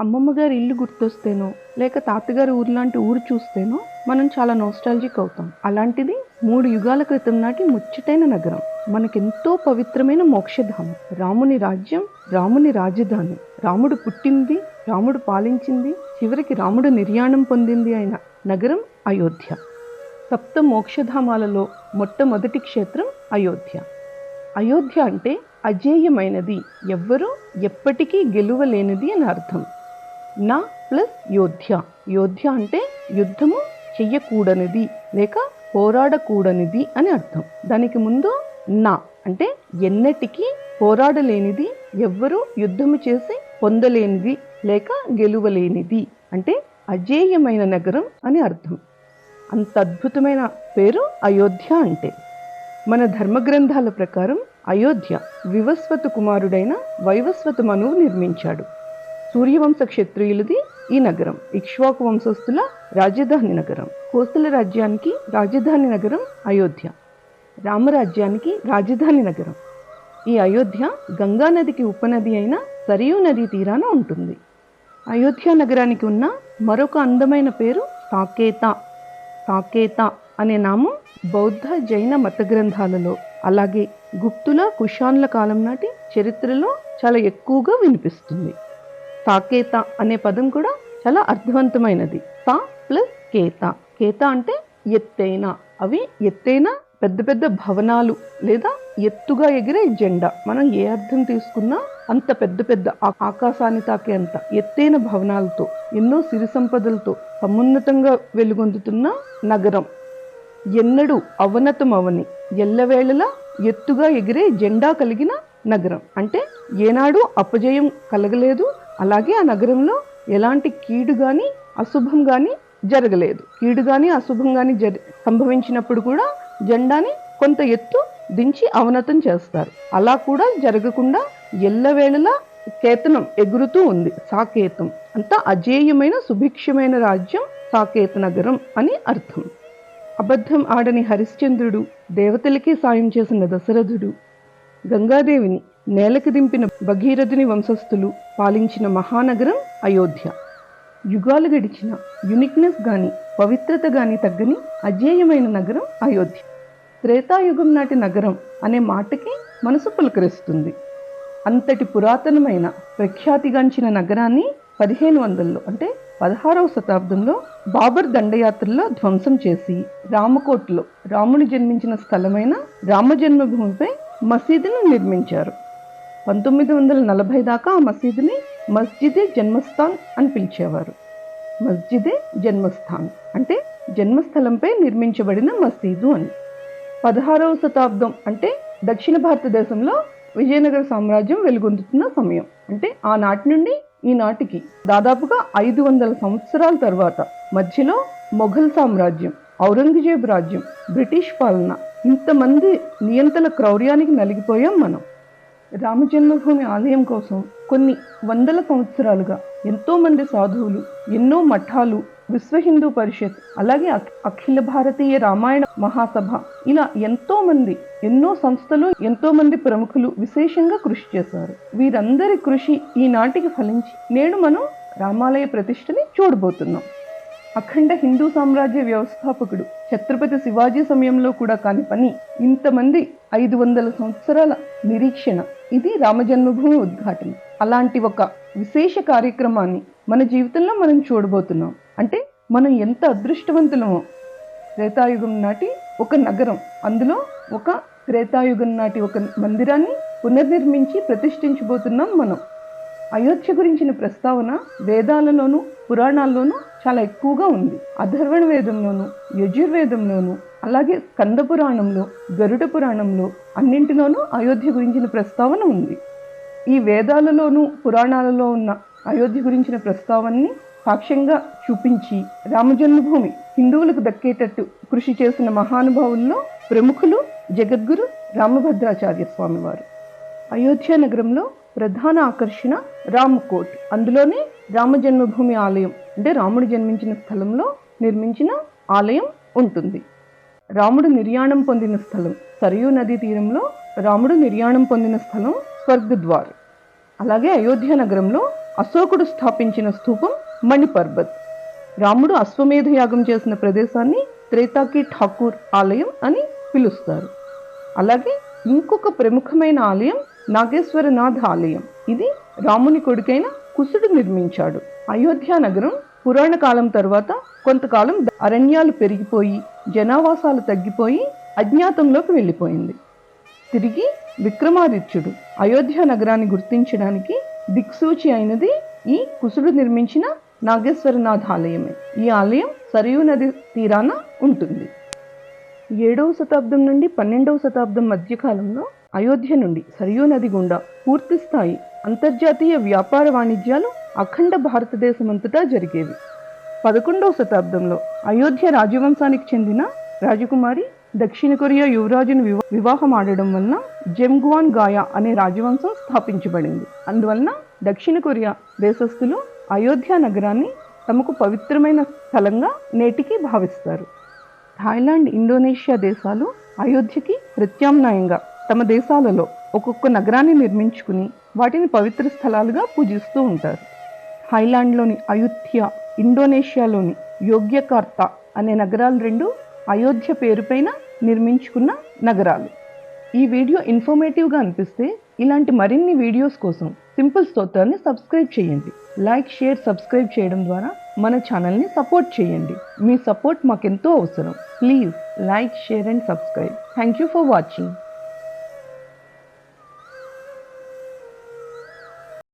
అమ్మమ్మ గారి ఇల్లు గుర్తొస్తేనో లేక తాతగారి ఊరు లాంటి ఊరు చూస్తేనో మనం చాలా నోస్టాలజిక్ అవుతాం. అలాంటిది మూడు యుగాల క్రితం నాటి ముచ్చటైన నగరం. మనకెంతో పవిత్రమైన మోక్షధామం. రాముని రాజ్యం రాముని రాజధాని. రాముడు పుట్టింది రాముడు పాలించింది చివరికి రాముడు నిర్యాణం పొందింది అయిన నగరం అయోధ్య. సప్త మోక్షధామాలలో మొట్టమొదటి క్షేత్రం అయోధ్య. అయోధ్య అంటే అజేయమైనది. ఎవ్వరూ ఎప్పటికీ గెలువలేనిది అని అర్థం. నా ప్లస్ యోధ్య. యోధ్య అంటే యుద్ధము చెయ్యకూడనిది లేక పోరాడకూడనిది అని అర్థం. దానికి ముందు నా అంటే ఎన్నటికీ పోరాడలేనిది ఎవ్వరూ యుద్ధము చేసి పొందలేనిది లేక గెలువలేనిది అంటే అజేయమైన నగరం అని అర్థం. అంత అద్భుతమైన పేరు అయోధ్య అంటే. మన ధర్మగ్రంథాల ప్రకారం అయోధ్య వివస్వత కుమారుడైన వైవస్వత మనువు నిర్మించాడు. సూర్యవంశ క్షత్రియులది ఈ నగరం. ఇక్ష్వాకు వంశస్థుల రాజధాని నగరం. కోసల రాజ్యానికి రాజధాని నగరం అయోధ్య. రామరాజ్యానికి రాజధాని నగరం. ఈ అయోధ్య గంగా నదికి ఉపనది అయిన సరియూ నదీ తీరాన ఉంటుంది. అయోధ్య నగరానికి ఉన్న మరొక అందమైన పేరు సాకేత. సాకేత అనే నామం బౌద్ధ జైన మత గ్రంథాలలో అలాగే గుప్తుల కుషాన్ల కాలం నాటి చరిత్రలో చాలా ఎక్కువగా వినిపిస్తుంది. సాకేత అనే పదం కూడా చాలా అర్థవంతమైనది. సా ప్లస్ కేత. కేత అంటే ఎత్తైన. అవి ఎత్తైన పెద్ద పెద్ద భవనాలు లేదా ఎత్తుగా ఎగిరే జెండా. మనం ఏ అర్థం తీసుకున్నా అంత పెద్ద పెద్ద ఆ- ఆకాశాన్ని తాకే అంత ఎత్తైన భవనాలతో ఎన్నో సిరి సంపదలతో సమున్నతంగా వెలుగొందుతున్న నగరం. ఎన్నడూ అవనతం అవని ఎల్లవేళలా ఎత్తుగా ఎగిరే జెండా కలిగిన నగరం. అంటే ఏనాడు అపజయం కలగలేదు అలాగే ఆ నగరంలో ఎలాంటి కీడు కానీ అశుభం కానీ జరగలేదు. కీడు కానీ అశుభం కానీ జరి సంభవించినప్పుడు కూడా జెండాని కొంత ఎత్తు దించి అవనతం చేస్తారు. అలా కూడా జరగకుండా ఎల్లవేళలా కేతనం ఎగురుతూ ఉంది. సాకేతం. అంత అజేయమైన సుభిక్షమైన రాజ్యం సాకేత నగరం అని అర్థం. అబద్ధం ఆడని హరిశ్చంద్రుడు దేవతలకే సాయం చేసిన దశరథుడు గంగాదేవిని నేలకి దింపిన భగీరథుని వంశస్థులు పాలించిన మహానగరం అయోధ్య. యుగాలు గడిచిన యునిక్నెస్ గాని పవిత్రత గాని తగ్గని అజేయమైన నగరం అయోధ్య. త్రేతాయుగం నాటి నగరం అనే మాటకి మనసు పులకరిస్తుంది. అంతటి పురాతనమైన ప్రఖ్యాతిగాంచిన నగరాన్ని పదిహేను వందల్లో అంటే పదహారవ శతాబ్దంలో బాబర్ దండయాత్రలో ధ్వంసం చేసి రామకోట్లో రాముడు జన్మించిన స్థలమైన రామ జన్మభూమిపై మసీదును నిర్మించారు. పంతొమ్మిది వందల నలభై దాకా ఆ మసీదుని మస్జిదే జన్మస్థాన్ అని పిలిచేవారు. మస్జిదే జన్మస్థాన్ అంటే జన్మస్థలంపై నిర్మించబడిన మసీదు అని. పదహారవ శతాబ్దం అంటే దక్షిణ భారతదేశంలో విజయనగర సామ్రాజ్యం వెలుగొందుతున్న సమయం. అంటే ఆనాటి నుండి ఈనాటికి దాదాపుగా ఐదు వందల సంవత్సరాల తర్వాత మధ్యలో మొఘల్ సామ్రాజ్యం ఔరంగజేబ్ రాజ్యం బ్రిటిష్ పాలన ఇంతమంది నియంతల క్రౌర్యానికి నలిగిపోయాం మనం. రామజన్మభూమి ఆలయం కోసం కొన్ని వందల సంవత్సరాలుగా ఎంతోమంది సాధువులు ఎన్నో మఠాలు విశ్వ హిందూ పరిషత్ అలాగే అఖి- అఖిల భారతీయ రామాయణ మహాసభ ఇలా ఎంతో మంది ఎన్నో సంస్థలు ఎంతో మంది ప్రముఖులు విశేషంగా కృషి చేశారు. వీరందరి కృషి ఈనాటికి ఫలించి నేడు మనం రామాలయ ప్రతిష్టని చూడబోతున్నాం. అఖండ హిందూ సామ్రాజ్య వ్యవస్థాపకుడు ఛత్రపతి శివాజీ సమయంలో కూడా కాని పని. ఇంతమంది ఐదు వందల సంవత్సరాల నిరీక్షణ. ఇది రామజన్మభూమి ఉద్ఘాటన. అలాంటి ఒక విశేష కార్యక్రమాన్ని మన జీవితంలో మనం చూడబోతున్నాం. అంటే మనం ఎంత అదృష్టవంతులమో. త్రేతాయుగం నాటి ఒక నగరం. అందులో ఒక త్రేతాయుగం నాటి ఒక మందిరాన్ని పునర్నిర్మించి ప్రతిష్ఠించబోతున్నాం మనం. అయోధ్య గురించిన ప్రస్తావన వేదాలలోనూ పురాణాల్లోనూ చాలా ఎక్కువగా ఉంది. అధర్వణ వేదంలోను యజుర్వేదంలోను అలాగే స్కంద పురాణంలో గరుడ పురాణంలో అన్నింటిలోనూ అయోధ్య గురించిన ప్రస్తావన ఉంది. ఈ వేదాలలోనూ పురాణాలలో ఉన్న అయోధ్య గురించిన ప్రస్తావనని సాక్ష్యంగా చూపించి రామజన్మభూమి హిందువులకు దక్కేటట్టు కృషి చేసిన మహానుభావుల్లో ప్రముఖులు జగద్గురు రామభద్రాచార్య స్వామివారు. అయోధ్య నగరంలో ప్రధాన ఆకర్షణ రామకోట్. అందులోనే రామ జన్మభూమి ఆలయం అంటే రాముడు జన్మించిన స్థలంలో నిర్మించిన ఆలయం ఉంటుంది. రాముడు నిర్యాణం పొందిన స్థలం సరయూ నదీ తీరంలో రాముడు నిర్యాణం పొందిన స్థలం స్వర్గద్వార్. అలాగే అయోధ్య నగరంలో అశోకుడు స్థాపించిన స్థూపం మణిపర్బత్ రాముడు అశ్వమేధ యాగం చేసిన ప్రదేశాన్ని త్రేతాకి ఠాకూర్ ఆలయం అని పిలుస్తారు. అలాగే ఇంకొక ప్రముఖమైన ఆలయం నాగేశ్వరనాథ్ ఆలయం. ఇది రాముని కొడుకైన కుసుడు నిర్మించాడు. అయోధ్య నగరం పురాణ కాలం తర్వాత కొంతకాలం అరణ్యాలు పెరిగిపోయి జనావాసాలు తగ్గిపోయి అజ్ఞాతంలోకి వెళ్ళిపోయింది. తిరిగి విక్రమాదిత్యుడు అయోధ్య నగరాన్ని గుర్తించడానికి దిక్సూచి అయినది ఈ కుసుడు నిర్మించిన నాగేశ్వరనాథ్ ఆలయమే. ఈ ఆలయం సరియు నది తీరాన ఉంటుంది. ఏడవ శతాబ్దం నుండి పన్నెండవ శతాబ్దం మధ్యకాలంలో అయోధ్య నుండి సరియూ నది గుండా పూర్తి స్థాయి అంతర్జాతీయ వ్యాపార వాణిజ్యాలు అఖండ భారతదేశమంతటా జరిగేవి. పదకొండవ శతాబ్దంలో అయోధ్య రాజవంశానికి చెందిన రాజకుమారి దక్షిణ కొరియా యువరాజును వివా వివాహం ఆడడం వలన జెమ్గువాన్ గాయా అనే రాజవంశం స్థాపించబడింది. అందువలన దక్షిణ కొరియా దేశస్థులు అయోధ్య నగరాన్ని తమకు పవిత్రమైన స్థలంగా నేటికి భావిస్తారు. థాయిలాండ్ ఇండోనేషియా దేశాలు అయోధ్యకి ప్రత్యామ్నాయంగా తమ దేశాలలో ఒక్కొక్క నగరాన్ని నిర్మించుకుని వాటిని పవిత్ర స్థలాలుగా పూజిస్తూ ఉంటారు. హైలాండ్లోని అయోధ్య ఇండోనేషియాలోని యోగ్యకార్త అనే నగరాలు రెండు అయోధ్య పేరుపైన నిర్మించుకున్న నగరాలు. ఈ వీడియో ఇన్ఫర్మేటివ్గా అనిపిస్తే ఇలాంటి మరిన్ని వీడియోస్ కోసం సింపుల్ స్తోత్రాన్ని సబ్స్క్రైబ్ చేయండి. లైక్ షేర్ సబ్స్క్రైబ్ చేయడం ద్వారా మన ఛానల్ని సపోర్ట్ చేయండి. మీ సపోర్ట్ మాకెంతో అవసరం. Please like share and subscribe. Thank you for watching.